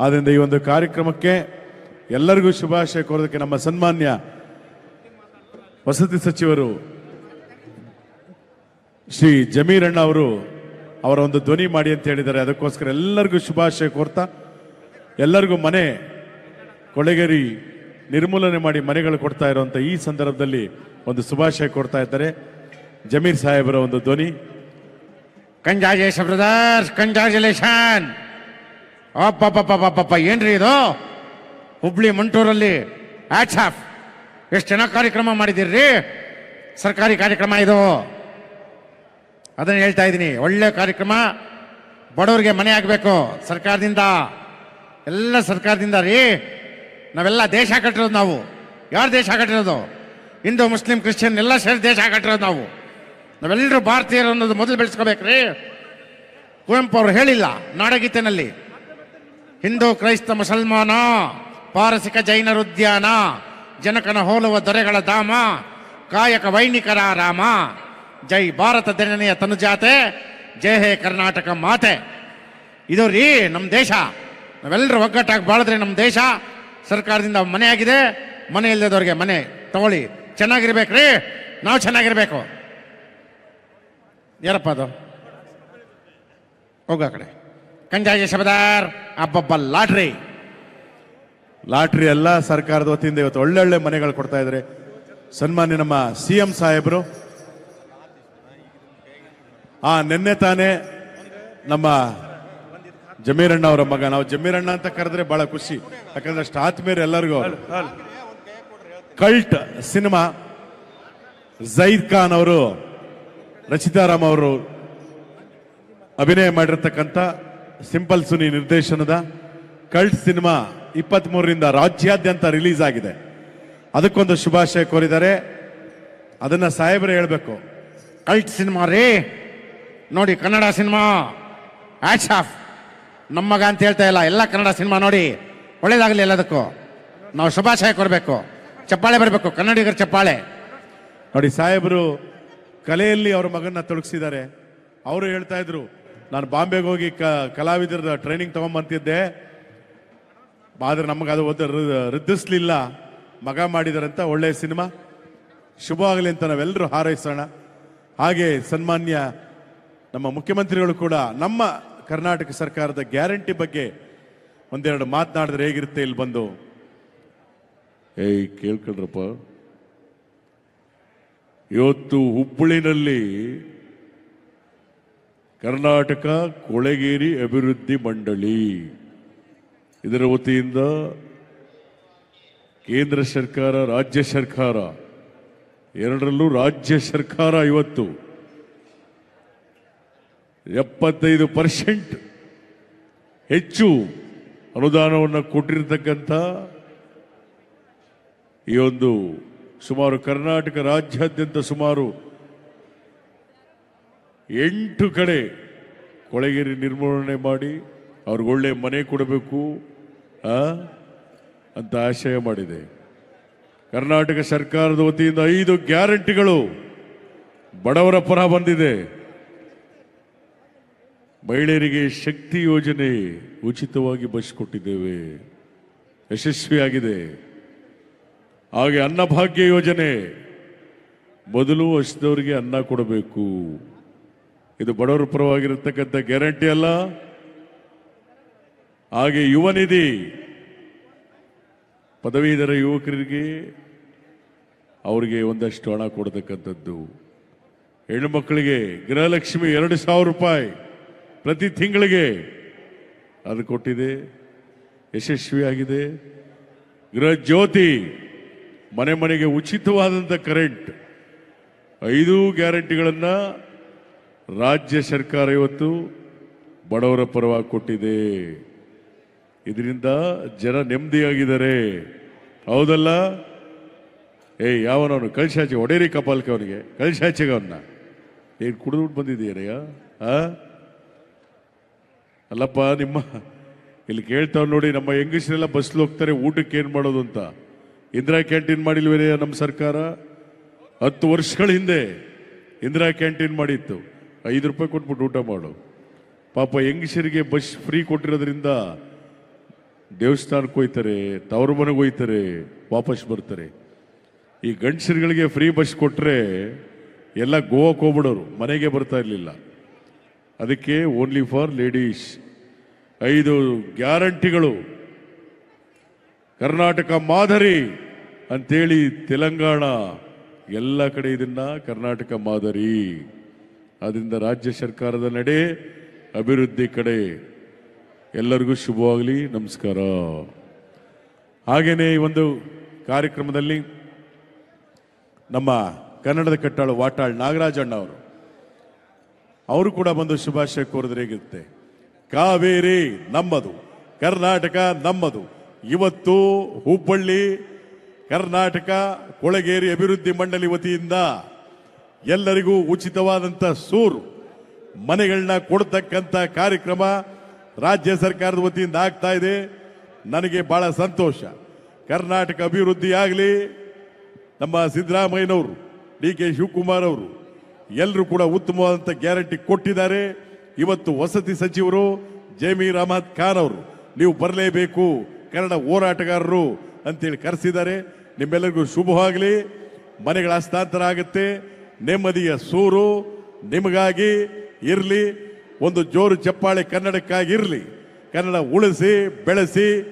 ಆದ್ದರಿಂದ ಈ ಒಂದು ಕಾರ್ಯಕ್ರಮಕ್ಕೆ ಎಲ್ಲರಿಗೂ ಶುಭಾಶಯ ಕೋರೋದಕ್ಕೆ ನಮ್ಮ ಸನ್ಮಾನ್ಯ ವಸತಿ ಸಚಿವರು ಶ್ರೀ ಜಮೀರಣ್ಣ ಅವರು ಅವರ ಒಂದು ಧ್ವನಿ ಮಾಡಿ ಅಂತ ಹೇಳಿದ್ದಾರೆ. ಅದಕ್ಕೋಸ್ಕರ ಎಲ್ಲರಿಗೂ ಶುಭಾಶಯ ಕೋರ್ತಾ, ಎಲ್ಲರಿಗೂ ಮನೆ ಕೊಳೆಗೇರಿ ನಿರ್ಮೂಲನೆ ಮಾಡಿ ಮನೆಗಳು ಕೊಡ್ತಾ ಇರುವಂತ ಈ ಸಂದರ್ಭದಲ್ಲಿ ಒಂದು ಶುಭಾಶಯ ಕೊಡ್ತಾ ಇದ್ದಾರೆ. ಜಮೀರ್ ಸಾಹೇಬರ ಒಂದು ಧ್ವನಿ. ಕಂಜಾಜೇಶ ಬ್ರದರ್ಸ್, ಕಂಜಾಜುಲೇಷನ್! ಅಪ್ಪಪ್ಪಪ್ಪಪ್ಪಪ್ಪ ಏನ್ರಿ ಇದು? ಹುಬ್ಳಿ ಮಂಟೂರಲ್ಲಿ ಆಚ್ ಆಫ್. ಎಷ್ಟು ಚೆನ್ನಾಗಿ ಕಾರ್ಯಕ್ರಮ ಮಾಡಿದಿರ್ರಿ ಸರ್ಕಾರಿ ಕಾರ್ಯಕ್ರಮ ಇದು. ಅದನ್ನ ಹೇಳ್ತಾ ಇದ್ದೀನಿ, ಒಳ್ಳೆ ಕಾರ್ಯಕ್ರಮ. ಬಡವರಿಗೆ ಮನೆ ಆಗಬೇಕು ಸರ್ಕಾರದಿಂದ. ಎಲ್ಲ ಸರ್ಕಾರದಿಂದ ರೀ. ನಾವೆಲ್ಲ ದೇಶ ಕಟ್ಟಿರೋದು ನಾವು. ಯಾರು ದೇಶ ಕಟ್ಟಿರೋದು? ಹಿಂದೂ, ಮುಸ್ಲಿಂ, ಕ್ರಿಶ್ಚಿಯನ್ ಎಲ್ಲ ಸೇರಿ ದೇಶ ಕಟ್ಟಿರೋದು ನಾವು. ನಾವೆಲ್ಲರೂ ಭಾರತೀಯರು ಅನ್ನೋದು ಮೊದಲು ಬೆಳೆಸ್ಕೋಬೇಕ್ರಿ. ಕುವೆಂಪು ಅವರು ಹೇಳಿಲ್ಲ ನಾಡಗೀತೆನಲ್ಲಿ. ಹಿಂದೂ ಕ್ರೈಸ್ತ ಮುಸಲ್ಮಾನ, ಪಾರಸಿಕ ಜೈನರುದ್ಯಾನ ಜನಕನ ಹೋಲುವ ದೊರೆಗಳ ಧಾಮ, ಕಾಯಕ ವೈಣಿಕರ ರಾಮ. ಜೈ ಭಾರತ ದಿನನೆಯ ತನುಜಾತೆ ಜಯ ಹೇ ಕರ್ನಾಟಕ ಮಾತೆ. ಇದು ರೀ ನಮ್ಮ ದೇಶ. ನಾವೆಲ್ಲರೂ ಒಗ್ಗಟ್ಟಾಗಿ ಬಾಳಿದ್ರೆ ನಮ್ಮ ದೇಶ. ಸರ್ಕಾರದಿಂದ ಮನೆ ಆಗಿದೆ ಮನೆ ಇಲ್ಲದವ್ರಿಗೆ ಮನೆ ತಗೊಳ್ಳಿ. ಚೆನ್ನಾಗಿರ್ಬೇಕು ರೀ. ನಾವು ಚೆನ್ನಾಗಿರ್ಬೇಕು. ಯಾರಪ್ಪ ಅದು? ಹೋಗ ಕಡೆ. ಕಂಜಾಯ ಶಬದಾರ್ ಅಬ್ಬಬ್ಬ ಲಾಟ್ರಿ. ಲಾಟ್ರಿ ಎಲ್ಲ ಸರ್ಕಾರದ ವತಿಯಿಂದ ಇವತ್ತು ಒಳ್ಳೊಳ್ಳೆ ಮನೆಗಳು ಕೊಡ್ತಾ ಇದ್ದಾರೆ. ಸನ್ಮಾನ್ಯ ನಮ್ಮ ಸಿ ಎಂ ಸಾಹೇಬರು. ಆ, ನಿನ್ನೆ ತಾನೇ ನಮ್ಮ ಜಮೀರಣ್ಣ ಅವರ ಮಗ. ನಾವು ಜಮೀರಣ್ಣ ಅಂತ ಕರೆದ್ರೆ ಬಹಳ ಖುಷಿ. ಯಾಕಂದ್ರೆ ಅಷ್ಟು ಆತ್ಮೀಯರು ಎಲ್ಲರಿಗೂ ಕಲ್ಟ್ ಸಿನಿಮಾ ಜೈದ್ ಖಾನ್ ಅವರು ರಚಿತಾರಾಮ್ ಅವರು ಅಭಿನಯ ಮಾಡಿರ್ತಕ್ಕಂಥ ಸಿಂಪಲ್ ಸುನಿ ನಿರ್ದೇಶನದ ಕಲ್ಟ್ ಸಿನಿಮಾ ಇಪ್ಪತ್ತ್ ಮೂರರಿಂದ ರಾಜ್ಯಾದ್ಯಂತ ರಿಲೀಸ್ ಆಗಿದೆ. ಅದಕ್ಕೊಂದು ಶುಭಾಶಯ ಕೋರಿದ್ದಾರೆ. ಅದನ್ನ ಸಾಹೇಬರೇ ಹೇಳಬೇಕು. ಕಲ್ಟ್ ಸಿನಿಮಾ ರೀ? ನೋಡಿ ಕನ್ನಡ ಸಿನಿಮಾ ಆಶ್ ಆಫ್ ನಮ್ಮ ಮಗ ಅಂತ ಹೇಳ್ತಾ ಇಲ್ಲ. ಎಲ್ಲ ಕನ್ನಡ ಸಿನಿಮಾ ನೋಡಿ. ಒಳ್ಳೇದಾಗಲಿ ಎಲ್ಲದಕ್ಕೂ. ನಾವು ಶುಭಾಶಯ ಕೊಡಬೇಕು. ಚಪ್ಪಾಳೆ ಬರಬೇಕು. ಕನ್ನಡಿಗರ ಚಪ್ಪಾಳೆ. ನೋಡಿ ಸಾಹೇಬರು ಕಲೆಯಲ್ಲಿ ಅವ್ರ ಮಗನ್ನ ತೊಡಗಿಸಿದ್ದಾರೆ. ಅವರು ಹೇಳ್ತಾ ಇದ್ರು ನಾನು ಬಾಂಬೆಗೆ ಹೋಗಿ ಕ- ಕಲಾವಿದರ ಟ್ರೈನಿಂಗ್ ತೊಗೊಂಬಂತಿದ್ದೆ. ಆದರೆ ನಮಗೆ ಅದು ಒಂದು ವೃದ್ಧಿಸ್ಲಿಲ್ಲ ಮಗ ಮಾಡಿದಾರಂತ ಒಳ್ಳೆಯ ಸಿನಿಮಾ. ಆಗಲಿ ಅಂತ ನಾವೆಲ್ಲರೂ ಹಾರೈಸೋಣ. ಹಾಗೆ ಸನ್ಮಾನ್ಯ ನಮ್ಮ ಮುಖ್ಯಮಂತ್ರಿಗಳು ಕೂಡ ನಮ್ಮ ಕರ್ನಾಟಕ ಸರ್ಕಾರದ ಗ್ಯಾರಂಟಿ ಬಗ್ಗೆ ಒಂದೆರಡು ಮಾತನಾಡಿದ್ರೆ ಹೇಗಿರುತ್ತೆ ಇಲ್ಲಿ ಬಂದು? ಏಯ್, ಕೇಳ್ಕೊಳ್ರಪ್ಪ. ಇವತ್ತು ಹುಬ್ಬಳ್ಳಿನಲ್ಲಿ ಕರ್ನಾಟಕ ಕೊಳೆಗೇರಿ ಅಭಿವೃದ್ಧಿ ಮಂಡಳಿ. ಇದರ ವತಿಯಿಂದ ಕೇಂದ್ರ ಸರ್ಕಾರ, ರಾಜ್ಯ ಸರ್ಕಾರ, ಎರಡರಲ್ಲೂ ರಾಜ್ಯ ಸರ್ಕಾರ ಇವತ್ತು ಎಪ್ಪತ್ತೈದು ಪರ್ಸೆಂಟ್ ಹೆಚ್ಚು ಅನುದಾನವನ್ನು ಕೊಟ್ಟಿರತಕ್ಕಂಥ ಈ ಒಂದು ಸುಮಾರು ಕರ್ನಾಟಕ ರಾಜ್ಯಾದ್ಯಂತ ಸುಮಾರು ಎಂಟು ಕಡೆ ಕೊಳೆಗೇರಿ ನಿರ್ಮೂಲನೆ ಮಾಡಿ ಅವ್ರಿಗೆ ಒಳ್ಳೆ ಮನೆ ಕೊಡಬೇಕು? ಅಂತ ಆಶಯ ಮಾಡಿದೆ. ಕರ್ನಾಟಕ ಸರ್ಕಾರದ ವತಿಯಿಂದ ಐದು ಗ್ಯಾರಂಟಿಗಳು ಬಡವರ ಪರ ಬಂದಿದೆ. ಮಹಿಳೆಯರಿಗೆ ಶಕ್ತಿ ಯೋಜನೆ ಉಚಿತವಾಗಿ ಬಸ್ ಕೊಟ್ಟಿದ್ದೇವೆ ಯಶಸ್ವಿಯಾಗಿದೆ. ಹಾಗೆ ಅನ್ನಭಾಗ್ಯ ಯೋಜನೆ, ಮೊದಲು ಹಸಿದವರಿಗೆ ಅನ್ನ ಕೊಡಬೇಕು. ಇದು ಬಡವರ ಪರವಾಗಿರತಕ್ಕಂಥ ಗ್ಯಾರಂಟಿ ಅಲ್ಲ. ಹಾಗೆ ಯುವ ನಿಧಿ, ಪದವೀಧರ ಯುವಕರಿಗೆ ಅವರಿಗೆ ಒಂದಷ್ಟು ಹಣ ಕೊಡತಕ್ಕಂಥದ್ದು. ಹೆಣ್ಣು ಮಕ್ಕಳಿಗೆ ಗೃಹಲಕ್ಷ್ಮಿ ಎರಡು ಸಾವಿರ ರೂಪಾಯಿ ಪ್ರತಿ ತಿಂಗಳಿಗೆ ಅದು ಕೊಟ್ಟಿದೆ. ಯಶಸ್ವಿಯಾಗಿದೆ. ಗೃಹ ಜ್ಯೋತಿ, ಮನೆ ಮನೆಗೆ ಉಚಿತವಾದಂಥ ಕರೆಂಟ್, ಐದು ಗ್ಯಾರಂಟಿಗಳನ್ನು ರಾಜ್ಯ ಸರ್ಕಾರ ಇವತ್ತು ಬಡವರ ಪರವಾಗಿ ಕೊಟ್ಟಿದೆ. ಇದರಿಂದ ಜನ ನೆಮ್ಮದಿಯಾಗಿದ್ದಾರೆ. ಹೌದಲ್ಲ? ಏಯ್ ಯಾವನವನು? ಕಳಿಸಾಚೆ, ಒಡೇರಿ ಕಪಾಲ್ಕೆ ಅವನಿಗೆ. ಕಳಿಸಾಚೆಗೆ ಅವನ್ನ. ಏನು ಕುಡಿದ್ಬಿಟ್ಟು ಬಂದಿದ್ದೀರಯ್ಯ ಆ? ಅಲ್ಲಪ್ಪ, ನಿಮ್ಮ ಇಲ್ಲಿ ಕೇಳ್ತಾವ್ ನೋಡಿ, ನಮ್ಮ ಹೆಂಗಸರೆಲ್ಲ ಬಸ್ಲು ಹೋಗ್ತಾರೆ, ಊಟಕ್ಕೆ ಏನು ಮಾಡೋದು ಅಂತ. ಇಂದಿರಾ ಕ್ಯಾಂಟೀನ್ ಮಾಡಿಲ್ವೇ ನಮ್ಮ ಸರ್ಕಾರ? ಹತ್ತು ವರ್ಷಗಳ ಹಿಂದೆ ಇಂದಿರಾ ಕ್ಯಾಂಟೀನ್ ಮಾಡಿತ್ತು. ಐದು ರೂಪಾಯಿ ಕೊಟ್ಬಿಟ್ಟು ಊಟ ಮಾಡು. ಪಾಪ ಹೆಂಗಸರಿಗೆ ಬಸ್ ಫ್ರೀ ಕೊಟ್ಟಿರೋದ್ರಿಂದ ದೇವಸ್ಥಾನಕ್ಕೆ ಹೋಯ್ತಾರೆ ತವರು ಮನೆಗೆ ಹೋಯ್ತಾರೆ ವಾಪಸ್ ಬರ್ತಾರೆ. ಈ ಗಂಡಸರುಗಳಿಗೆ ಫ್ರೀ ಬಸ್ ಕೊಟ್ಟರೆ ಎಲ್ಲ ಗೋವಾಕ್ಕೆ ಹೋಗ್ಬಿಡೋರು, ಮನೆಗೆ ಬರ್ತಾ ಇರಲಿಲ್ಲ. ಅದಕ್ಕೆ ಓನ್ಲಿ ಫಾರ್ ಲೇಡೀಸ್ ಐದು ಗ್ಯಾರಂಟಿಗಳು. ಕರ್ನಾಟಕ ಮಾದರಿ ಅಂತೇಳಿ ತೆಲಂಗಾಣ, ಎಲ್ಲ ಕಡೆ ಇದನ್ನ ಕರ್ನಾಟಕ ಮಾದರಿ. ಅದರಿಂದ ರಾಜ್ಯ ಸರ್ಕಾರದ ನಡೆ, ಅಭಿವೃದ್ಧಿ ಕಡೆ ಎಲ್ಲರಿಗೂ ಶುಭವಾಗಲಿ, ನಮಸ್ಕಾರ. ಹಾಗೆಯೇ ಈ ಒಂದು ಕಾರ್ಯಕ್ರಮದಲ್ಲಿ ನಮ್ಮ ಕನ್ನಡದ ಕಟ್ಟಾಳು ವಾಟಾಳ್ ನಾಗರಾಜಣ್ಣ ಅವರು ಅವರು ಕೂಡ ಬಂದು ಶುಭಾಶಯ ಕೋರಿದ್ರೆ ಹೇಗಿರುತ್ತೆ? ಕಾವೇರಿ ನಮ್ಮದು, ಕರ್ನಾಟಕ ನಮ್ಮದು. ಇವತ್ತು ಹುಬ್ಬಳ್ಳಿ, ಕರ್ನಾಟಕ ಕೊಳಗೇರಿ ಅಭಿವೃದ್ಧಿ ಮಂಡಳಿ ವತಿಯಿಂದ ಎಲ್ಲರಿಗೂ ಉಚಿತವಾದಂಥ ಸೂರು. ಮನೆಗಳನ್ನ ಕೊಡ್ತಕ್ಕಂಥ ಕಾರ್ಯಕ್ರಮ ರಾಜ್ಯ ಸರ್ಕಾರದ ವತಿಯಿಂದ ಆಗ್ತಾ ಇದೆ. ನನಗೆ ಬಹಳ ಸಂತೋಷ. ಕರ್ನಾಟಕ ಅಭಿವೃದ್ಧಿ ಆಗಲಿ, ನಮ್ಮ ಸಿದ್ದರಾಮಯ್ಯನವರು ಡಿ ಕೆ ಶಿವಕುಮಾರ್ ಅವರು ಎಲ್ಲರೂ ಕೂಡ ಉತ್ತಮವಾದಂಥ ಗ್ಯಾರಂಟಿ ಕೊಟ್ಟಿದ್ದಾರೆ. ಇವತ್ತು ವಸತಿ ಸಚಿವರು ಜಮೀರ್ ಅಹಮದ್ ಖಾನ್ ಅವರು, ನೀವು ಬರಲೇಬೇಕು, ಕನ್ನಡ ಹೋರಾಟಗಾರರು ಅಂತೇಳಿ ಕರೆಸಿದ್ದಾರೆ. ನಿಮ್ಮೆಲ್ಲರಿಗೂ ಶುಭವಾಗಲಿ. ಮನೆಗಳ ಹಸ್ತಾಂತರ ಆಗುತ್ತೆ. ನೆಮ್ಮದಿಯ ಸೂರು ನಿಮಗಾಗಿ ಇರಲಿ. ಒಂದು ಜೋರು ಚಪ್ಪಾಳೆ ಕನ್ನಡಕ್ಕಾಗಿ ಇರಲಿ ಕನ್ನಡ ಉಳಿಸಿ, ಬೆಳೆಸಿ,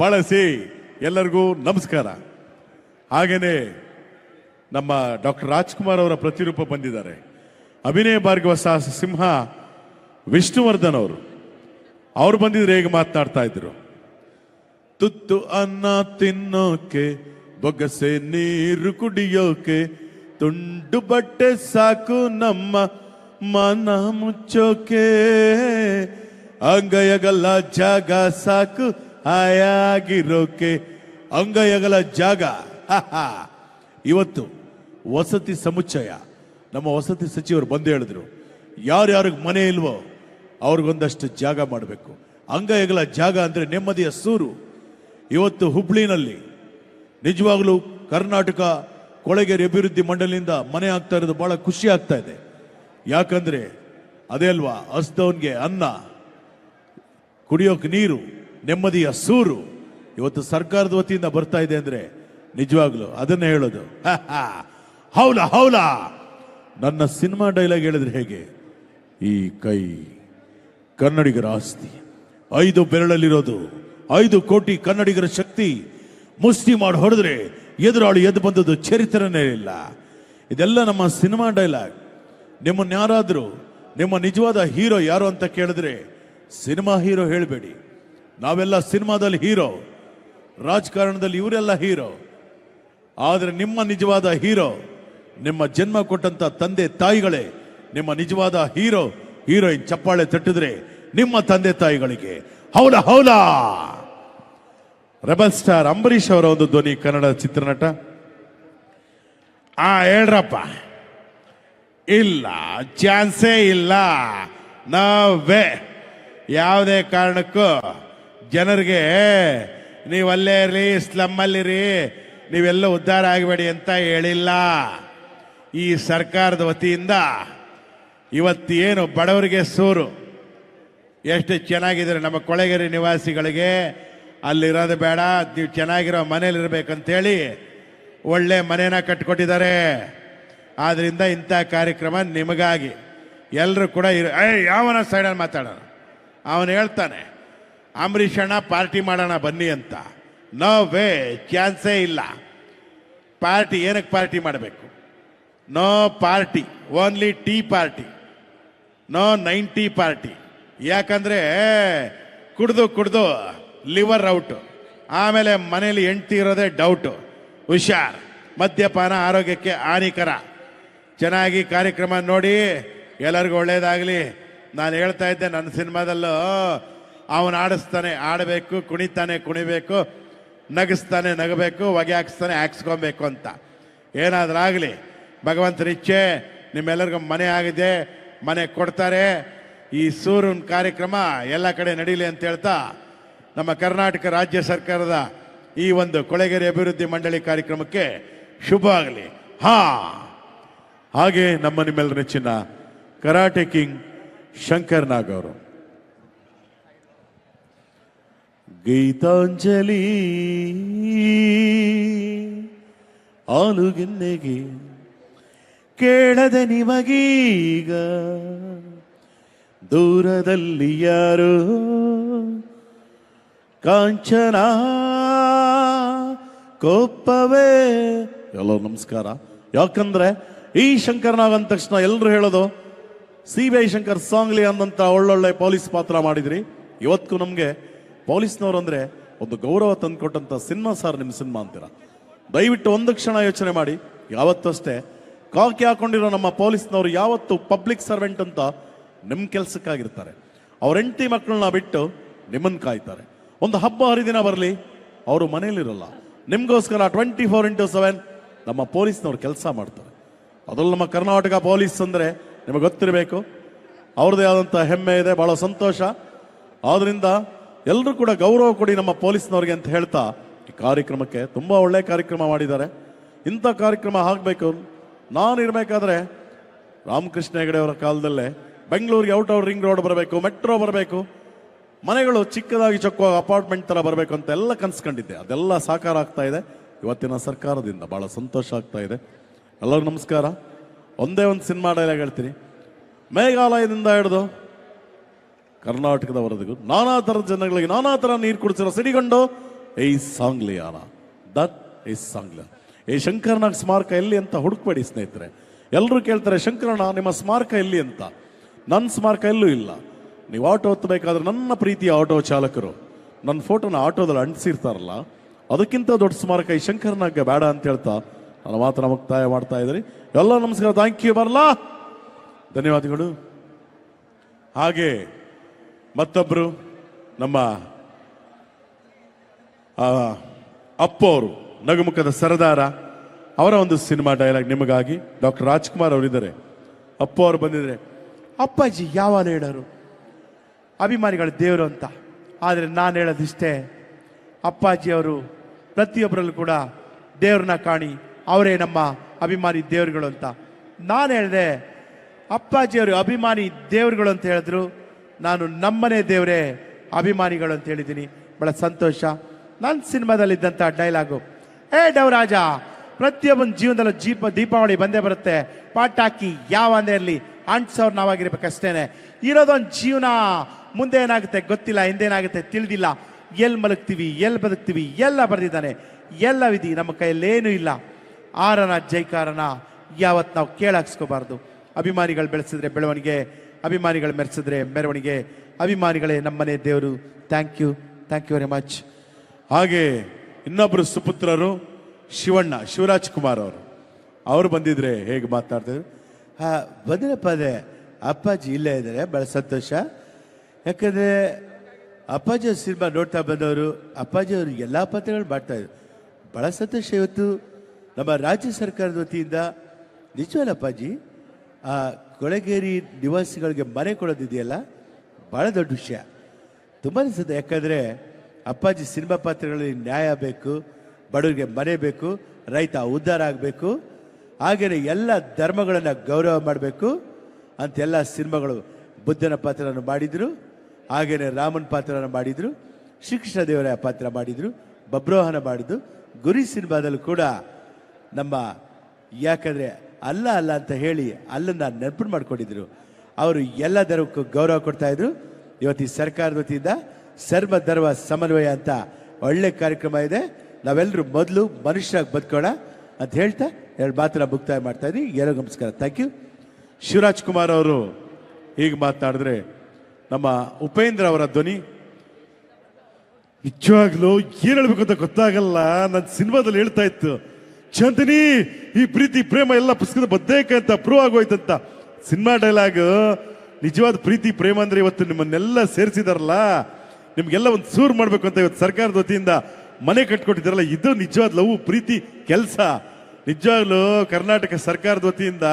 ಬಳಸಿ. ಎಲ್ಲರಿಗೂ ನಮಸ್ಕಾರ. ಹಾಗೆಯೇ ನಮ್ಮ ಡಾಕ್ಟರ್ ರಾಜ್ಕುಮಾರ್ ಅವರ ಪ್ರತಿರೂಪ ಬಂದಿದ್ದಾರೆ. ಅಭಿನಯ ಭಾರ್ಗವ ಸಾಹಸ ಸಿಂಹ ವಿಷ್ಣುವರ್ಧನ್ ಅವರು. ಅವ್ರು ಬಂದಿದ್ರೆ ಹೇಗೆ ಮಾತನಾಡ್ತಾ ಇದ್ರು? ತುತ್ತು ಅನ್ನ ತಿನ್ನೋಕೆ, ಬೊಗಸೆ ನೀರು ಕುಡಿಯೋಕೆ ತುಂಡು ಬಟ್ಟೆ ಸಾಕು ನಮ್ಮ ಮನ ಮುಚ್ಚೋಕೆ. ಅಂಗಯಗಲ ಜಾಗ ಸಾಕು ಆಯಾಗಿರೋಕೆ ಅಂಗಯಗಲ ಜಾಗ ಇವತ್ತು ವಸತಿ ಸಮುಚ್ಚಯ. ನಮ್ಮ ವಸತಿ ಸಚಿವರು ಬಂದು ಹೇಳಿದ್ರು, ಯಾರ್ಯಾರಿಗೆ ಮನೆ ಇಲ್ವೋ ಅವ್ರಿಗೊಂದಷ್ಟು ಜಾಗ ಮಾಡಬೇಕು. ಅಂಗಯಗಲ ಜಾಗ ಅಂದರೆ ನೆಮ್ಮದಿಯ ಸೂರು. ಇವತ್ತು ಹುಬ್ಳಿನಲ್ಲಿ ನಿಜವಾಗಲೂ ಕರ್ನಾಟಕ ಕೊಳಗೇರಿ ಅಭಿವೃದ್ಧಿ ಮಂಡಳಿಯಿಂದ ಮನೆ ಆಗ್ತಾ ಇರೋದು ಬಹಳ ಖುಷಿ ಆಗ್ತಾ ಇದೆ. ಯಾಕಂದ್ರೆ ಅದೇ ಅಲ್ವಾ ಹಸ್ದವನ್ಗೆ ಅನ್ನ, ಕುಡಿಯೋಕೆ ನೀರು, ನೆಮ್ಮದಿಯ ಸೂರು ಇವತ್ತು ಸರ್ಕಾರದ ವತಿಯಿಂದ ಬರ್ತಾ ಇದೆ ಅಂದ್ರೆ ನಿಜವಾಗ್ಲು ಅದನ್ನೇ ಹೇಳೋದು. ಹೌಲ ಹೌಲ. ನನ್ನ ಸಿನಿಮಾ ಡೈಲಾಗ್ ಹೇಳಿದ್ರೆ ಹೇಗೆ? ಈ ಕೈ ಕನ್ನಡಿಗರ ಆಸ್ತಿ. ಐದು ಬೆರಳಲ್ಲಿರೋದು, ಐದು ಕೋಟಿ ಕನ್ನಡಿಗರ ಶಕ್ತಿ ಮುಷ್ಟಿ ಮಾಡಿ ಹೊಡೆದ್ರೆ ಎದುರಾಳಿ ಎದ್ದು ಬಂದದ್ದು ಚರಿತ್ರನೇ ಇಲ್ಲ. ಇದೆಲ್ಲ ನಮ್ಮ ಸಿನಿಮಾ ಡೈಲಾಗ್. ನಿಮ್ಮನ್ನ ಯಾರಾದರೂ, ನಿಮ್ಮ ನಿಜವಾದ ಹೀರೋ ಯಾರು ಅಂತ ಕೇಳಿದ್ರೆ ಸಿನಿಮಾ ಹೀರೋ ಹೇಳಬೇಡಿ. ನಾವೆಲ್ಲ ಸಿನಿಮಾದಲ್ಲಿ ಹೀರೋ, ರಾಜಕಾರಣದಲ್ಲಿ ಇವರೆಲ್ಲ ಹೀರೋ. ಆದರೆ ನಿಮ್ಮ ನಿಜವಾದ ಹೀರೋ, ನಿಮ್ಮ ಜನ್ಮ ಕೊಟ್ಟಂತ ತಂದೆ ತಾಯಿಗಳೇ, ನಿಮ್ಮ ನಿಜವಾದ ಹೀರೋ, ಹೀರೋಯಿನ್ ಚಪ್ಪಾಳೆ ತಟ್ಟಿದ್ರೆ ನಿಮ್ಮ ತಂದೆ ತಾಯಿಗಳಿಗೆ. ಹೌದಾ ಹೌಲ ರೆಬಲ್ ಸ್ಟಾರ್ ಅಂಬರೀಷ್ ಅವರ ಒಂದು ಧ್ವನಿ ಕನ್ನಡ ಚಿತ್ರನಟ. ಆ, ಹೇಳ್ರಪ್ಪ. ಇಲ್ಲ, ಚಾನ್ಸೇ ಇಲ್ಲ. ನಾವೇ. ಯಾವುದೇ ಕಾರಣಕ್ಕೂ ಜನರಿಗೆ ನೀವು ಅಲ್ಲೇ ಇರ್ರಿ ಸ್ಲಮ್ಮಲ್ಲಿರಿ ನೀವೆಲ್ಲ ಉದ್ಧಾರ ಆಗಬೇಡಿ ಅಂತ ಹೇಳಿಲ್ಲ. ಈ ಸರ್ಕಾರದ ವತಿಯಿಂದ ಇವತ್ತೇನು ಬಡವರಿಗೆ ಸೂರು. ಎಷ್ಟು ಚೆನ್ನಾಗಿದ್ದಾರೆ ನಮ್ಮ ಕೊಳೆಗೆರೆ ನಿವಾಸಿಗಳಿಗೆ ಅಲ್ಲಿರೋದು ಬೇಡ, ನೀವು ಚೆನ್ನಾಗಿರೋ ಮನೇಲಿರ್ಬೇಕಂತೇಳಿ ಒಳ್ಳೆ ಮನೇನ ಕಟ್ಕೊಟ್ಟಿದ್ದಾರೆ. ಆದ್ರಿಂದ ಇಂಥ ಕಾರ್ಯಕ್ರಮ ನಿಮಗಾಗಿ. ಎಲ್ಲರೂ ಕೂಡ ಇರ ಏ ಯಾವನ ಸೈಡಲ್ಲಿ ಮಾತಾಡೋಣ ಅವನು ಹೇಳ್ತಾನೆ, ಅಂಬರೀಷ್ ಅಣ್ಣ, ಪಾರ್ಟಿ ಮಾಡೋಣ ಬನ್ನಿ ಅಂತ. ನೋ ವೇ, ಚಾನ್ಸೇ ಇಲ್ಲ. ಪಾರ್ಟಿ, ಏನಕ್ಕೆ ಪಾರ್ಟಿ ಮಾಡಬೇಕು? No party, only tea party. No ninety party. ಯಾಕಂದರೆ ಕುಡ್ದು ಕುಡ್ದು ಲಿವರ್ ಔಟ್. ಆಮೇಲೆ ಮನೇಲಿ ಹೆಂಡ್ತಿ ಇರೋದೇ ಡೌಟು ಹುಷಾರ್. ಮದ್ಯಪಾನ ಆರೋಗ್ಯಕ್ಕೆ ಹಾನಿಕರ. ಚೆನ್ನಾಗಿ ಕಾರ್ಯಕ್ರಮ ನೋಡಿ, ಎಲ್ಲರಿಗೂ ಒಳ್ಳೇದಾಗಲಿ. ನಾನು ಹೇಳ್ತಾ ಇದ್ದೆ ನನ್ನ ಸಿನಿಮಾದಲ್ಲೂ, ಅವನು ಆಡಿಸ್ತಾನೆ, ಆಡಬೇಕು, ಕುಣಿತಾನೆ, ಕುಣಿಬೇಕು, ನಗಿಸ್ತಾನೆ, ನಗಬೇಕು, ಹೊಗೆ ಹಾಕ್ಸ್ತಾನೆ, ಹಾಕ್ಸ್ಕೊಬೇಕು ಅಂತ. ಏನಾದರೂ ಆಗಲಿ ಭಗವಂತನ ಇಚ್ಛೆ ನಿಮ್ಮೆಲ್ಲರಿಗೂ ಮನೆ ಆಗಿದೆ, ಮನೆ ಕೊಡ್ತಾರೆ. ಈ ಸೂರ್ಯನ ಕಾರ್ಯಕ್ರಮ ಎಲ್ಲ ಕಡೆ ನಡೀಲಿ ಅಂತ ಹೇಳ್ತಾ ನಮ್ಮ ಕರ್ನಾಟಕ ರಾಜ್ಯ ಸರ್ಕಾರದ ಈ ಒಂದು ಕೊಳೆಗೆರೆ ಅಭಿವೃದ್ಧಿ ಮಂಡಳಿ ಕಾರ್ಯಕ್ರಮಕ್ಕೆ ಶುಭ ಆಗಲಿ. ಹಾ. ಹಾಗೆ ನಮ್ಮ ನಿಮ್ಮೆಲ್ಲರ ನೆಚ್ಚಿನ ಕರಾಟೆ ಕಿಂಗ್ ಶಂಕರ್ ನಾಗ್ ಅವರು. ಗೀತಾಂಜಲಿ ಆಲುಗಿನ್ನೆಗೆ ಕೇಳದೆ ನಿಮಗೀಗ ದೂರದಲ್ಲಿ ಯಾರೋ ಕಾಂಚನ ಕೋಪವೇ ಎಲ್ಲೋ ನಮಸ್ಕಾರ. ಯಾಕಂದ್ರೆ ಈ ಶಂಕರ್ನಾಗ್ ಅಂದ ತಕ್ಷಣ ಎಲ್ಲರೂ ಹೇಳೋದು, C B I Shankar Sangli ಅಂದಂತ ಒಳ್ಳೊಳ್ಳೆ ಪೊಲೀಸ್ ಪಾತ್ರ ಮಾಡಿದ್ರಿ. ಇವತ್ತು ನಮಗೆ ಪೊಲೀಸ್ನವ್ರು ಅಂದ್ರೆ ಒಂದು ಗೌರವ ತಂದುಕೊಟ್ಟಂತ ಸಿನಿಮಾ ಸರ್ ನಿಮ್ಮ ಸಿನಿಮಾ ಅಂತೀರ. ದಯವಿಟ್ಟು ಒಂದು ಕ್ಷಣ ಯೋಚನೆ ಮಾಡಿ. ಯಾವತ್ತೂ ಅಷ್ಟೇ ಕಾಕಿ ಹಾಕೊಂಡಿರೋ ನಮ್ಮ ಪೊಲೀಸ್ನವರು ಯಾವತ್ತು ಪಬ್ಲಿಕ್ ಸರ್ವೆಂಟ್ ಅಂತ ನಿಮ್ಮ ಕೆಲಸಕ್ಕಾಗಿರ್ತಾರೆ. ಅವ್ರ ಹೆಂಡತಿ ಮಕ್ಕಳನ್ನ ಬಿಟ್ಟು ನಿಮ್ಮನ್ನು ಕಾಯ್ತಾರೆ. ಒಂದು ಹಬ್ಬ ಹರಿದಿನ ಬರಲಿ, ಅವರು ಮನೆಯಲ್ಲಿರಲ್ಲ. ನಿಮಗೋಸ್ಕರ ಟ್ವೆಂಟಿ ಫೋರ್ ಇಂಟು ಸೆವೆನ್ ನಮ್ಮ ಪೊಲೀಸ್ನವ್ರು ಕೆಲಸ ಮಾಡ್ತಾರೆ. ಅದರಲ್ಲಿ ನಮ್ಮ ಕರ್ನಾಟಕ ಪೊಲೀಸ್ ಅಂದರೆ ನಿಮಗೆ ಗೊತ್ತಿರಬೇಕು, ಅವ್ರದ್ದೇ ಆದಂಥ ಹೆಮ್ಮೆ ಇದೆ ಭಾಳ ಸಂತೋಷ. ಆದ್ದರಿಂದ ಎಲ್ಲರೂ ಕೂಡ ಗೌರವ ಕೊಡಿ ನಮ್ಮ ಪೊಲೀಸ್ನವ್ರಿಗೆ ಅಂತ ಹೇಳ್ತಾ ಈ ಕಾರ್ಯಕ್ರಮಕ್ಕೆ. ತುಂಬ ಒಳ್ಳೆಯ ಕಾರ್ಯಕ್ರಮ ಮಾಡಿದ್ದಾರೆ. ಇಂಥ ಕಾರ್ಯಕ್ರಮ ಆಗಬೇಕು. ನಾನು ಇರಬೇಕಾದ್ರೆ ರಾಮಕೃಷ್ಣ ಹೆಗಡೆಯವರ ಕಾಲದಲ್ಲೇ ಬೆಂಗಳೂರಿಗೆ ಔಟ್ ಆಫ್ ರಿಂಗ್ ರೋಡ್ ಬರಬೇಕು, ಮೆಟ್ರೋ ಬರಬೇಕು. ಮನೆಗಳು ಚಿಕ್ಕದಾಗಿ ಚೊಕ್ಕ ಅಪಾರ್ಟ್ಮೆಂಟ್ ತರ ಬರಬೇಕು ಅಂತ ಎಲ್ಲ ಕನ್ಸ್ಕೊಂಡಿದ್ದೆ. ಅದೆಲ್ಲ ಸಾಕಾರ ಆಗ್ತಾ ಇದೆ. ಇವತ್ತಿನ ಸರ್ಕಾರದಿಂದ ಬಹಳ ಸಂತೋಷ ಆಗ್ತಾ ಇದೆ. ಎಲ್ಲರಿಗೂ ನಮಸ್ಕಾರ. ಒಂದೇ ಒಂದು ಸಿನಿಮಾ ಡೈಲಾಗ್ ಹೇಳ್ತೀನಿ. ಮೇಘಾಲಯದಿಂದ ಹಿಡಿದು ಕರ್ನಾಟಕದವರೆಗೂ ನಾನಾ ಥರದ ಜನಗಳಿಗೆ ನಾನಾ ಥರ ನೀರು ಕುಡಿಸಿರೋ ಸಿಡಿಗೊಂಡು ಈ ಸಾಂಗ್ಲಿಯಾನ ದಟ್ ಈಸ್ ಸಾಂಗ್ಲಿ. ಈ ಶಂಕರನಾಗ್ ಸ್ಮಾರಕ ಎಲ್ಲಿ ಅಂತ ಹುಡುಕ್ಬೇಡಿ ಸ್ನೇಹಿತರೆ. ಎಲ್ಲರೂ ಕೇಳ್ತಾರೆ, ಶಂಕರಣ್ಣ, ನಿಮ್ಮ ಸ್ಮಾರಕ ಎಲ್ಲಿ ಅಂತ? ನನ್ನ ಸ್ಮಾರಕ ಎಲ್ಲೂ ಇಲ್ಲ. ನೀವು ಆಟೋ ಹತ್ತಬೇಕಾದ್ರೆ ನನ್ನ ಪ್ರೀತಿಯ ಆಟೋ ಚಾಲಕರು. ನನ್ನ ಫೋಟೋನ ಆಟೋದಲ್ಲಿ ಅಂಟಿಸಿರ್ತಾರಲ್ಲ, ಅದಕ್ಕಿಂತ ದೊಡ್ಡ ಸ್ಮಾರಕ ಈ ಶಂಕರನಾಗ ಬೇಡ ಅಂತ ಹೇಳ್ತಾ, ನನ್ನ ಮಾತ್ರ ಮುಕ್ತಾಯ ಮಾಡ್ತಾ ಇದ್ದೀನಿ. ಎಲ್ಲ ನಮಸ್ಕಾರ ಥ್ಯಾಂಕ್ ಯು ಬರಲಾ! ಧನ್ಯವಾದಗಳು. ಹಾಗೆ ಮತ್ತೊಬ್ಬರು ನಮ್ಮ ಅಪ್ಪ ಅವರು ನಗುಮುಖದ ಸರದಾರ, ಅವರ ಒಂದು ಸಿನಿಮಾ ಡೈಲಾಗ್ ನಿಮಗಾಗಿ. ಡಾಕ್ಟರ್ ರಾಜ್ಕುಮಾರ್ ಅವರಿದ್ದಾರೆ. ಅಪ್ಪ ಅವರು ಬಂದಿದ್ದಾರೆ. ಅಪ್ಪಾಜಿ ಯಾವ ಹೇಳೋರು? ಅಭಿಮಾನಿಗಳ ದೇವರು ಅಂತ. ಆದರೆ ನಾನು ಹೇಳೋದಿಷ್ಟೇ ಅಪ್ಪಾಜಿ ಅವರು ಪ್ರತಿಯೊಬ್ಬರಲ್ಲೂ ಕೂಡ ದೇವ್ರನ್ನ ಕಾಣಿ, ಅವರೇ ನಮ್ಮ ಅಭಿಮಾನಿ ದೇವರುಗಳು ಅಂತ. ನಾನು ಹೇಳಿದೆ, ಅಪ್ಪಾಜಿಯವರು ಅಭಿಮಾನಿ ದೇವರುಗಳು ಅಂತ ಹೇಳಿದ್ರು, ನಾನು ನಮ್ಮನೆ ದೇವರೇ ಅಭಿಮಾನಿಗಳು ಅಂತ ಹೇಳಿದ್ದೀನಿ. ಬಹಳ ಸಂತೋಷ. ನನ್ನ ಸಿನಿಮಾದಲ್ಲಿದ್ದಂಥ ಡೈಲಾಗು, ಏ ಡವರಾಜ, ಪ್ರತಿಯೊಬ್ಬನ ಜೀವನದಲ್ಲೂ ಜೀಪ ದೀಪಾವಳಿ ಬಂದೇ ಬರುತ್ತೆ. ಪಾಟಾಕಿ ಯಾವ ಅಂದೇ ಇರಲಿ ಅಂಟ್ಸವ್ರು ನಾವಾಗಿರ್ಬೇಕಷ್ಟೇನೆ. ಇರೋದೊಂದು ಜೀವನ ಮುಂದೆ ಏನಾಗುತ್ತೆ ಗೊತ್ತಿಲ್ಲ, ಹಿಂದೇನಾಗುತ್ತೆ ತಿಳಿದಿಲ್ಲ. ಎಲ್ಲಿ ಮಲಗ್ತೀವಿ ಎಲ್ಲಿ ಬದುಕ್ತೀವಿ, ಎಲ್ಲ ಬರೆದಿದ್ದಾನೆ. ಎಲ್ಲ ವಿಧಿ ನಮ್ಮ ಕೈಯಲ್ಲೇನೂ ಇಲ್ಲ. ಆರನ ಜೈಕಾರನ ಯಾವತ್ತು ನಾವು ಕೇಳಾಕ್ಸ್ಕೋಬಾರ್ದು. ಅಭಿಮಾನಿಗಳು ಬೆಳೆಸಿದ್ರೆ ಬೆಳವಣಿಗೆ, ಅಭಿಮಾನಿಗಳು ಮೆರೆಸಿದ್ರೆ ಮೆರವಣಿಗೆ, ಅಭಿಮಾನಿಗಳೇ ನಮ್ಮನೆ ದೇವರು. Thank you thank you very much ಹಾಗೆ ಇನ್ನೊಬ್ಬರು ಸುಪುತ್ರರು, ಶಿವಣ್ಣ, ಶಿವರಾಜ್ ಕುಮಾರ್ ಅವರು. ಅವರು ಬಂದಿದ್ರೆ ಹೇಗೆ ಮಾತಾಡ್ತಿದ್ರು? ಹಾ ಬಂದ್ರೆ ಅದೇ. ಅಪ್ಪಾಜಿ ಇಲ್ಲೇ ಇದ್ದಾರೆ. ಬಹಳ ಸಂತೋಷ. ಯಾಕಂದ್ರೆ ಅಪ್ಪಾಜಿ ಸಿನಿಮಾ ನೋಡ್ತಾ ಬಂದವರು, ಅಪ್ಪಾಜಿ ಅವರು ಎಲ್ಲ ಪಾತ್ರಗಳು ಮಾಡ್ತಾ ಇದ್ರು. ಬಹಳ ಸಂತೋಷ ಇವತ್ತು ನಮ್ಮ ರಾಜ್ಯ ಸರ್ಕಾರದ ವತಿಯಿಂದ, ನಿಜವಲ್ಲ ಅಪ್ಪಾಜಿ, ಆ ಕೊಳಗೇರಿ ನಿವಾಸಿಗಳಿಗೆ ಮನೆ ಕೊಡೋದಿದೆಯಲ್ಲ? ಬಹಳ ದೊಡ್ಡ ವಿಷಯ. ತುಂಬ ಅನಿಸುತ್ತೆ ಯಾಕಂದರೆ ಅಪ್ಪಾಜಿ ಸಿನಿಮಾ ಪಾತ್ರಗಳಲ್ಲಿ ನ್ಯಾಯ ಬೇಕು, ಬಡವರಿಗೆ ಮನೆ ಬೇಕು, ರೈತ ಉದ್ಧಾರ ಆಗಬೇಕು ಹಾಗೆಯೇ ಎಲ್ಲ ಧರ್ಮಗಳನ್ನು ಗೌರವ ಮಾಡಬೇಕು ಅಂತೆಲ್ಲ ಸಿನಿಮಾಗಳು ಬುದ್ಧನ ಪಾತ್ರವನ್ನು ಮಾಡಿದರು. ಹಾಗೆಯೇ ರಾಮನ್ ಪಾತ್ರವನ್ನು ಮಾಡಿದರು, ಶ್ರೀಕೃಷ್ಣ ದೇವರ ಪಾತ್ರ ಮಾಡಿದರು, ಬಬ್ರೋಹನ ಮಾಡಿದ್ದು, ಗುರಿ ಸಿನಿಮಾದಲ್ಲೂ ಕೂಡ ನಮ್ಮ ಯಾಕಂದರೆ ಅಲ್ಲ ಅಲ್ಲ ಅಂತ ಹೇಳಿ ಅಲ್ಲನ್ನು ನೆನಪು ಮಾಡ್ಕೊಂಡಿದ್ರು. ಅವರು ಎಲ್ಲ ಧರ್ಮಕ್ಕೂ ಗೌರವ ಕೊಡ್ತಾ ಇದ್ರು. ಇವತ್ತು ಈ ಸರ್ಕಾರದ ವತಿಯಿಂದ ಸರ್ವ ಧರ್ಮ ಸಮನ್ವಯ ಅಂತ ಒಳ್ಳೆ ಕಾರ್ಯಕ್ರಮ ಇದೆ. ನಾವೆಲ್ಲರೂ ಮೊದಲು ಮನುಷ್ಯರಾಗಿ ಬದುಕೋಣ ಅಂತ ಹೇಳ್ತಾ ಎರಡು ಮಾತ್ರ ಮುಕ್ತಾಯ ಮಾಡ್ತಾ ಇದ್ದೀವಿ ಎಲ್ಲರಿಗೂ ನಮಸ್ಕಾರ. ಥ್ಯಾಂಕ್ ಯು ಶಿವರಾಜ್ ಕುಮಾರ್ ಅವರು ಹೀಗೆ ಮಾತನಾಡಿದ್ರೆ ನಮ್ಮ ಉಪೇಂದ್ರ ಅವರ ಧ್ವನಿ. ನಿಜವಾಗ್ಲೂ ಏನ್ ಹೇಳ್ಬೇಕು ಅಂತ ಗೊತ್ತಾಗಲ್ಲ. ನನ್ನ ಸಿನಿಮಾದಲ್ಲಿ ಹೇಳ್ತಾ ಇತ್ತು, ಚಂದಿನಿ, ಈ ಪ್ರೀತಿ, ಪ್ರೇಮ ಎಲ್ಲ ಪುಸ್ತಕದ ಬದ್ದೇಕ ಅಂತ ಪ್ರೂವ್ ಆಗೋಯ್ತಂತ ಸಿನಿಮಾ ಡೈಲಾಗ್ ನಿಜವಾದ ಪ್ರೀತಿ, ಪ್ರೇಮ ಅಂದ್ರೆ ಇವತ್ತು ನಿಮ್ಮನ್ನೆಲ್ಲ ಸೇರಿಸಿದಾರಲ್ಲ. ನಿಮ್ಗೆಲ್ಲ ಒಂದು ಸೂರ್ ಮಾಡ್ಬೇಕು ಅಂತ ಇವತ್ತು ಸರ್ಕಾರದ ವತಿಯಿಂದ ಮನೆ ಕಟ್ಕೊಟ್ಟಿದ್ದಾರಲ್ಲ ಇದು ನಿಜವಾದ ಲವ್, ಪ್ರೀತಿ, ಕೆಲಸ. ನಿಜವಾಗ್ಲೂ ಕರ್ನಾಟಕ ಸರ್ಕಾರದ ವತಿಯಿಂದ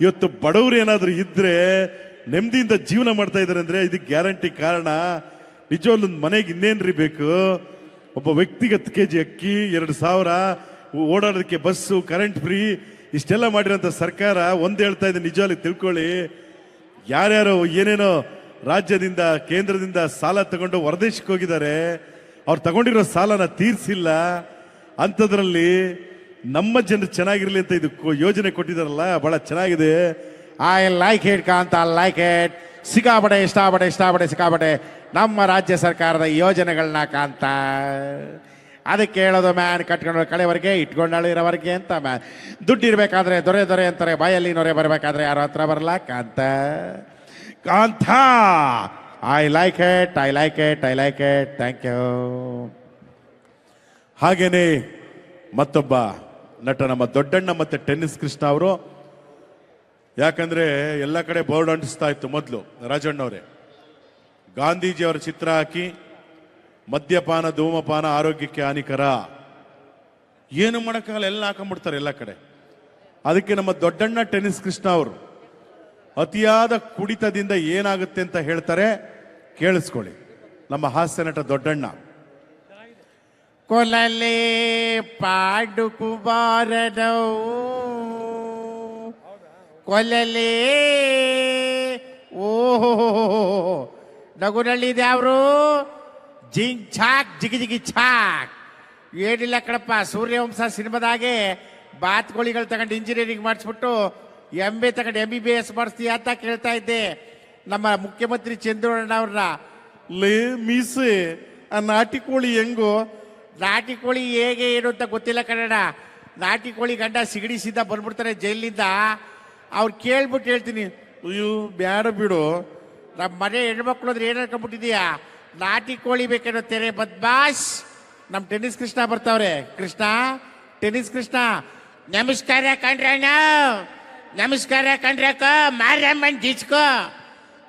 ಇವತ್ತು ಬಡವರು ಏನಾದ್ರು ಇದ್ರೆ ನೆಮ್ಮದಿಯಿಂದ ಜೀವನ ಮಾಡ್ತಾ ಇದ್ದಾರೆ ಅಂದ್ರೆ ಇದಕ್ಕೆ ಗ್ಯಾರಂಟಿ ಕಾರಣ, ನಿಜವಾಗ್ಲೂ ಮನೆಗೆ ಇನ್ನೇನ್ರಿ ಬೇಕು? ಒಬ್ಬ ವ್ಯಕ್ತಿಗೆ ಹತ್ತು ಕೆ ಜಿ ಅಕ್ಕಿ, ಎರಡು ಸಾವಿರ, ಓಡಾಡೋದಕ್ಕೆ ಬಸ್ಸು ಕರೆಂಟ್ ಫ್ರೀ ಇಷ್ಟೆಲ್ಲ ಮಾಡಿರೋಂಥ ಸರ್ಕಾರ ಒಂದು ಹೇಳ್ತಾ ಇದೆ, ನಿಜವಾಗ್ಲಿ ತಿಳ್ಕೊಳ್ಳಿ. ಯಾರ್ಯಾರೋ ಏನೇನೋ ರಾಜ್ಯದಿಂದ, ಕೇಂದ್ರದಿಂದ ಸಾಲ ತಗೊಂಡು ಹೊರದೇಶಕ್ಕೆ ಹೋಗಿದ್ದಾರೆ, ಅವ್ರು ತಗೊಂಡಿರೋ ಸಾಲನ ತೀರ್ಸಿಲ್ಲ. ಅಂಥದ್ರಲ್ಲಿ ನಮ್ಮ ಜನರು ಚೆನ್ನಾಗಿರಲಿ ಅಂತ ಇದು ಯೋಜನೆ ಕೊಟ್ಟಿದ್ದಾರಲ್ಲ, ಬಹಳ ಚೆನ್ನಾಗಿದೆ. I like it Kanta like it ಸಿಕ್ಕಾಪಡೆ, ಇಷ್ಟಪಡೆ ಇಷ್ಟಪಡೆ, ಸಿಕ್ಕಾಪಡೆ. ನಮ್ಮ ರಾಜ್ಯ ಸರ್ಕಾರದ ಯೋಜನೆಗಳನ್ನ ಕಾಂತ. ಅದಕ್ಕೆ ಹೇಳೋದು ಮ್ಯಾನ್ ಕಟ್ಕೊಂಡು ಕಳೆವರೆಗೆ, ಇಟ್ಕೊಂಡಾಳು ಇರೋವರೆಗೆ ಅಂತ ಮ್ಯಾನ್. ದುಡ್ಡು ಇರಬೇಕಾದ್ರೆ ದೊರೆ ದೊರೆ ಅಂತಾರೆ, ಬಾಯಲ್ಲಿ ನೊರೆ ಬರಬೇಕಾದ್ರೆ ಯಾರೋ ಹತ್ರ ಬರಲ್ಲ, Kantha. Kantha! I like it I like it I like it thank you ಹಾಗೇನೆ ಮತ್ತೊಬ್ಬ ನಟ ನಮ್ಮ ದೊಡ್ಡಣ್ಣ ಮತ್ತು ಟೆನ್ನಿಸ್ ಕೃಷ್ಣ ಅವರು. ಯಾಕಂದ್ರೆ ಎಲ್ಲ ಕಡೆ ಬೋರ್ಡ್ ಅಂಟಿಸ್ತಾ ಇತ್ತು ಮೊದಲು ರಾಜಣ್ಣವರೇ. ಗಾಂಧೀಜಿಯವರ ಚಿತ್ರ ಹಾಕಿ, ಮದ್ಯಪಾನ, ಧೂಮಪಾನ, ಆರೋಗ್ಯಕ್ಕೆ ಹಾನಿಕರ. ಏನು ಮಾಡೋಕ್ಕಾಗಲ್ಲ, ಎಲ್ಲ ಹಾಕೊಂಡ್ಬಿಡ್ತಾರೆ ಎಲ್ಲ ಕಡೆ. ಅದಕ್ಕೆ ನಮ್ಮ ದೊಡ್ಡಣ್ಣ ಟೆನಿಸ್ ಕೃಷ್ಣ ಅವರು, ಅತಿಯಾದ ಕುಡಿತದಿಂದ ಏನಾಗುತ್ತೆ ಅಂತ ಹೇಳ್ತಾರೆ, ಕೇಳಿಸ್ಕೊಳ್ಳಿ. ನಮ್ಮ ಹಾಸ್ಯ ನಟ ದೊಡ್ಡಣ್ಣ. ಕೊಲಲೆ ಪಾಡು ಬಾರದವು ಕೊಲಲೆ ಓಹೋ ನಗುನಳ್ಳಿ ಅವರು. ಜಿಂಗ್ ಛಾಕ್ ಜಿಗಿ ಜಿಗಿ ಛಾಕ್. ಏನಿಲ್ಲ ಕಣಪ್ಪ ಸೂರ್ಯವಂಶ ಸಿನಿಮಾದಾಗೆ ಬಾತ್ಕೋಳಿಗಳು ತಗೊಂಡು ಇಂಜಿನಿಯರಿಂಗ್ ಮಾಡಿಸ್ಬಿಟ್ಟು ಎಂ ಬಿ ತಗೊಂಡು ಎಂ ಬಿ ಬಿ ಎಸ್ ಮಾಡಿಸ್ತೀಯ ಅಂತ ಕೇಳ್ತಾ ಇದ್ದೆ. ನಮ್ಮ ಮುಖ್ಯಮಂತ್ರಿ ಚಂದ್ರಣ್ಣ ಅವ್ರನ್ನ. ಲೇ ಮೀಸೆ ಆ ನಾಟಿ ಕೋಳಿ ಹೆಂಗು? ನಾಟಿ ಕೋಳಿ ಹೇಗೆ ಏನು ಅಂತ ಗೊತ್ತಿಲ್ಲ ಕನ್ನಡ ನಾಟಿ ಕೋಳಿ ಗಂಡ ಸಿಗಡಿಸಿದ್ದ ಬಂದ್ಬಿಡ್ತಾರೆ ಜೈಲಿಂದ. ಅವ್ರು ಕೇಳ್ಬಿಟ್ಟು ಹೇಳ್ತೀನಿ, ಅಯ್ಯೋ, ಬ್ಯಾಡ ಬಿಡು. ನಮ್ಮ ಮನೆ ಹೆಣ್ಮಕ್ಳು ಅಂದ್ರೆ ಏನು ಅನ್ಕೊಂಡ್ಬಿಟ್ಟಿದೀಯಾ ನಾಟಿ ಕೋಳಿ ಬೇಕೇನೋ ತೆರೆ, ಬದ್ಮಾಶ್. ನಮ್ಮ ಟೆನ್ನಿಸ್ ಕೃಷ್ಣ ಬರ್ತಾವ್ರೆ. ಕೃಷ್ಣ, ಟೆನ್ನಿಸ್ ಕೃಷ್ಣ. ನಮಸ್ಕಾರ ಕಂಡ್ರಣ್ಣ ನಮಸ್ಕಾರ ಕಂಡ್ರಕ ಮಾರಮ್ಮನ್ ಜಿಚ್ಕೋ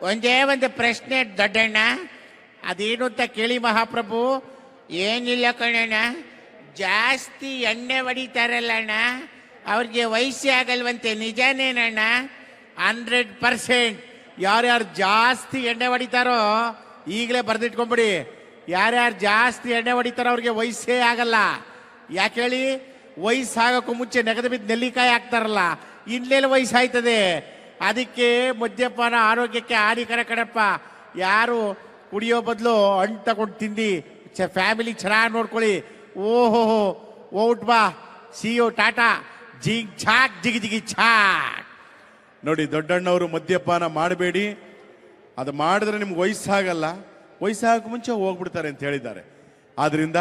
ಒಂದೇ ಒಂದು ಪ್ರಶ್ನೆ, ದೊಡ್ಡಣ್ಣ. ಅದೇನು ಅಂತ ಕೇಳಿ ಮಹಾಪ್ರಭು. ಏನಿಲ್ಲ ಕಣಣ್ಣ. ಜಾಸ್ತಿ ಎಣ್ಣೆ ಹೊಡಿತಾರಲ್ಲ ಅಣ್ಣ. ಅವ್ರಿಗೆ ವಯಸ್ಸೇ ಆಗಲ್ವಂತೆ. ನಿಜಾನೇನಣ್ಣ ಹಂಡ್ರೆಡ್ ಪರ್ಸೆಂಟ್ ಯಾರ್ಯಾರು ಜಾಸ್ತಿ ಎಣ್ಣೆ ಹೊಡಿತಾರೋ ಈಗಲೇ ಬರೆದಿಟ್ಕೊಂಬಿಡಿ. ಯಾರ್ಯಾರು ಜಾಸ್ತಿ ಎಣ್ಣೆ ಹೊಡಿತಾರೋ ಅವ್ರಿಗೆ ವಯಸ್ಸೇ ಆಗಲ್ಲ. ಯಾಕೆ ಹೇಳಿ? ವಯಸ್ಸಾಗಕ್ಕೂ ಮುಂಚೆ ನೆಗದು ಬಿದ್ದು ನೆಲ್ಲಿಕಾಯಿ ಹಾಕ್ತಾರಲ್ಲ ಇನ್ನೆಲ್ಲ ವಯಸ್ಸಾಯ್ತದೆ. ಅದಕ್ಕೆ ಮದ್ಯಪಾನ ಆರೋಗ್ಯಕ್ಕೆ ಹಾನಿಕರ ಕಣಪ್ಪ. ಯಾರು ಕುಡಿಯೋ ಬದಲು ಹಣ್ಣು ತಗೊಂಡು ತಿಂದು ಫ್ಯಾಮಿಲಿ ಚೆನ್ನಾಗಿ ನೋಡ್ಕೊಳ್ಳಿ. ಓಹೋ ಓಟ್ ಬಾ. See you tata. ಜಿಗ್ ಛಾಕ್, ಜಿಗಿ ಜಿಗಿ ಛಾಕ್. ನೋಡಿ, ದೊಡ್ಡಣ್ಣವರು ಮದ್ಯಪಾನ ಮಾಡಬೇಡಿ. ಅದು ಮಾಡಿದ್ರೆ ನಿಮ್ಗೆ ವಯಸ್ಸಾಗಲ್ಲ. ವಯಸ್ಸಾಗಕ್ಕೆ ಮುಂಚೆ ಹೋಗ್ಬಿಡ್ತಾರೆ ಅಂತ ಹೇಳಿದ್ದಾರೆ. ಆದ್ರಿಂದ